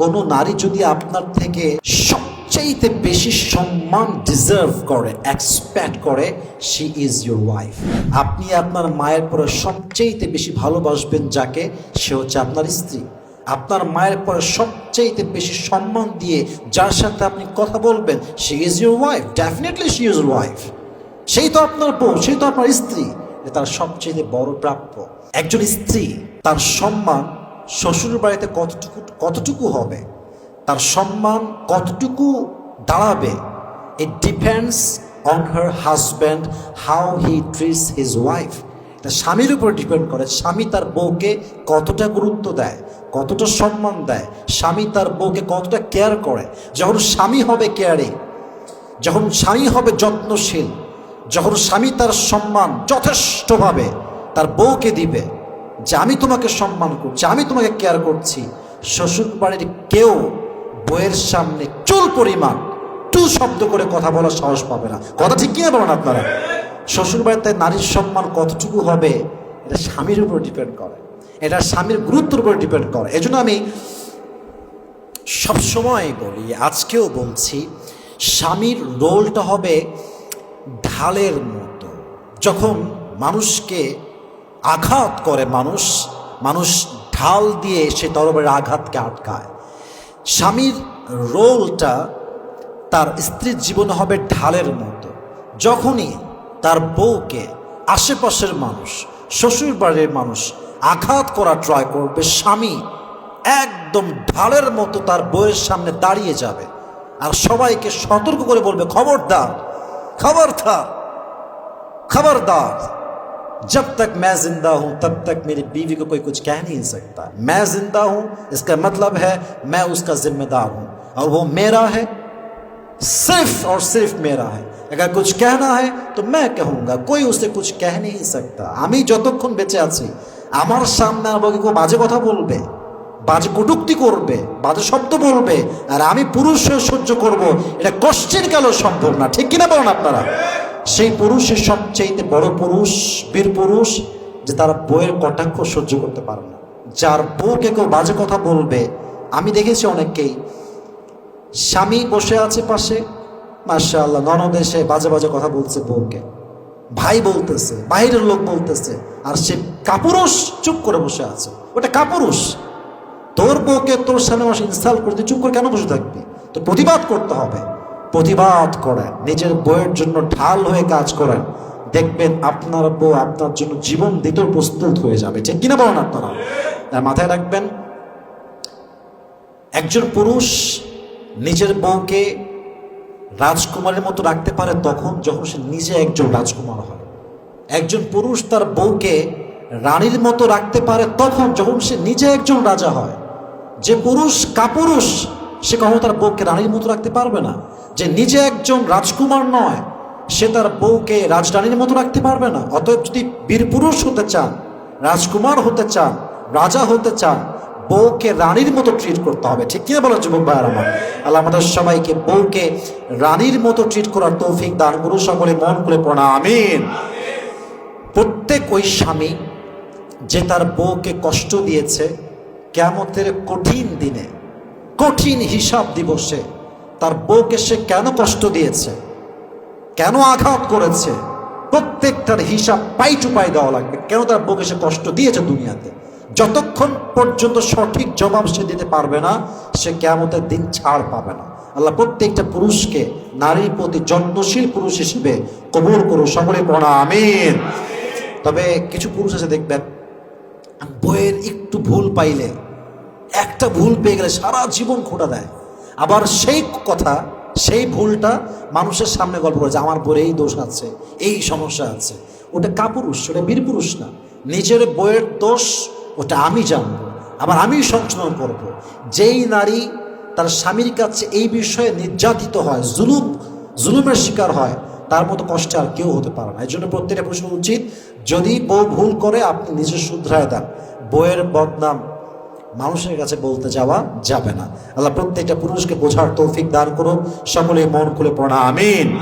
কোনো নারী যদি আপনার থেকে সবচাইতে বেশি সম্মান ডিজার্ভ করে এক্সপেক্ট করে শি ইজ ইউর ওয়াইফ আপনি আপনার মায়ের পরে সবচাইতে বেশি ভালোবাসবেন যাকে, সে হচ্ছে আপনার স্ত্রী। আপনার মায়ের পরে সবচাইতে বেশি সম্মান দিয়ে যার সাথে আপনি কথা বলবেন she is your wife definitely she is wife সেই তো আপনার বউ, সেই তো আপনার স্ত্রী তার সবচেয়ে বড় প্রাপ্য। একজন স্ত্রী, তার সম্মান শ্বশুর বাড়িতে কতটুকু কতটুকু হবে? তার সম্মান কতটুকু দাঁড়াবে? It depends on her husband how he treats his wife এটা স্বামীর উপর ডিপেন্ড করে। স্বামী তার বউকে কতটা গুরুত্ব দেয়, কতটা সম্মান দেয়? স্বামী তার বউকে কতটা কেয়ার করে? যখন স্বামী হবে কেয়ারিং যখন স্বামী হবে যত্নশীল, যখন স্বামী তার সম্মান যথেষ্টভাবে তার বউকে দিবে যে আমি তোমাকে সম্মান করছি, আমি তোমাকে কেয়ার করছি শ্বশুর বাড়ির কেউ বইয়ের সামনে চুল পরিমাণ টু শব্দ করে কথা বলার সাহস পাবে না। কথা ঠিক কিনা বলেন আপনারা? শ্বশুর বাড়িতে নারীর সম্মান কতটুকু হবে, এটা স্বামীর উপর ডিপেন্ড করে। এটা স্বামীর গুরুত্বের উপর ডিপেন্ড করে। এজন্য আমি সবসময় বলি, আজকেও বলছি, স্বামীর রোলটা হবে ঢালের মতো। যখন মানুষকে আঘাত করে মানুষ মানুষ ঢাল দিয়ে সে তরবের আঘাতকে আটকায়। স্বামীর রোলটা তার স্ত্রীর জীবন হবে ঢালের মতো। যখনই তার বউকে আশেপাশের মানুষ শ্বশুর বাড়ির মানুষ আঘাত করা ট্রাই করবে, স্বামী একদম ঢালের মতো তার বইয়ের সামনে দাঁড়িয়ে যাবে আর সবাইকে সতর্ক করে বলবে, খবরদার খবরদার খবরদার। जब तक मैं जिंदा हूं तब तक मेरी बीवी को कोई कुछ कह नहीं सकता मैं जिंदा हूं इसका मतलब है मैं उसका जिम्मेदार हूं और वो मेरा है सिर्फ और सिर्फ मेरा है अगर कुछ कहना है तो मैं कहूंगा कोई उसे कुछ कह नहीं सकता আমি যতক্ষণ বেঁচে আছি আমার সামনে আমাকে কেউ বাজে কথা বলবে বাজে কটুক্তি করবে বাজে শব্দ বলবে আর আমি পুরুষ হয়ে সহ্য করব এটা কষ্টের কালেও সম্ভব না ঠিক কিনা বলেন আপনারা সেই পুরুষের সবচেয়ে বড় পুরুষ, বীর পুরুষ, যে তার বইয়ের কটাক্ষ সহ্য করতে পারে না। যার বউকে কেউ বাজে কথা বলবে, আমি দেখেছি অনেককেই। স্বামী বসে আছে পাশে মাসা আল্লাহ ননদ বাজে বাজে কথা বলছে বউকে। ভাই বলতেছে বাইরের লোক বলতেছে, আর সে কাপুরুষ চুপ করে বসে আছে। ওটা কাপুরুষ। তোর বউকে তোর সামনে মাসে ইনস্টল করতে চুপ করে কেন বসে থাকবি? তো প্রতিবাদ করতে হবে। প্রতিবাদ করেন, নিজের বইয়ের জন্য ঢাল হয়ে কাজ করেন, দেখবেন আপনার বউ আপনার জন্য জীবন দিতেও প্রস্তুত হয়ে যাবে। ঠিক কিনা বলেন আপনারা? মাথায় রাখবেন, একজন পুরুষ নিজের বউকে রাজকুমারের মতো রাখতে পারে তখন যখন সে নিজে একজন রাজকুমার হয়। একজন পুরুষ তার বউকে রানীর মতো রাখতে পারে তখন যখন সে নিজে একজন রাজা হয়। যে পুরুষ কাপুরুষ, সে কখনো তার বউকে রানীর মতো রাখতে পারবে না। যে নিজে একজন রাজকুমার নয়, সে তার বউকে রাজরানীর মতো রাখতে পারবে না। অতএব যদি বীরপুরুষ হতে চান, রাজকুমার হতে চান, রাজা হতে চান, বউকে রানীর মতো ট্রিট করতে হবে। ঠিক কিনা বলো যুবক ভাইয়ার আমার? আল্লাহ আমাদের সবাইকে বউকে রানীর মতো ট্রিট করার তৌফিক দান করু সকলে মন করে পড়া আমিন। প্রত্যেক ওই স্বামী যে তার বউকে কষ্ট দিয়েছে কেমতের কঠিন দিনে, কঠিন হিসাব দিবসে তার বউকে সে কেন কষ্ট দিয়েছে? কেন আঘাত করেছে? প্রত্যেকটার হিসাব পাই টু পাই দেওয়া লাগবে। কেন তার বউকে সে কষ্ট দিয়েছে দুনিয়াতে? যতক্ষণ পর্যন্ত সঠিক জবাব সে দিতে পারবে না, সে কেমতের দিন ছাড় পাবে না। আল্লাহ প্রত্যেকটা পুরুষকে নারীর প্রতি যত্নশীল পুরুষ হিসেবে কবুল করো সকলে পড়া আমিন। তবে কিছু পুরুষ আছে, দেখবেন, বইয়ের একটু ভুল পাইলে, একটা ভুল পেয়ে গেলে সারা জীবন খোটা দেয়। আবার সেই কথা, সেই ভুলটা মানুষের সামনে গল্প করে যে আমার বইয়ের এই দোষ আছে, এই সমস্যা আছে। ওটা কাপুরুষ, ওটা বীরপুরুষ না। নিজের বইয়ের দোষ, ওটা আমি জানব, আবার আমি সংশোধন করব। যেই নারী তার স্বামীর কাছে এই বিষয়ে নির্যাতিত হয়, জুলুম, জুলুমের শিকার হয়, তার মতো কষ্টে আর কেউ হতে পারে না। এই জন্য প্রত্যেকটা প্রশ্ন উচিত, যদি বউ ভুল করে, আপনি নিজে শুধরায় দেন। বইয়ের বদনাম মানুষের কাছে বলতে যাওয়া যাবে না। আল্লাহ প্রত্যেকটা পুরুষকে বোঝার তৌফিক দান করুন। সকলে মন খুলে পড়া আমিন।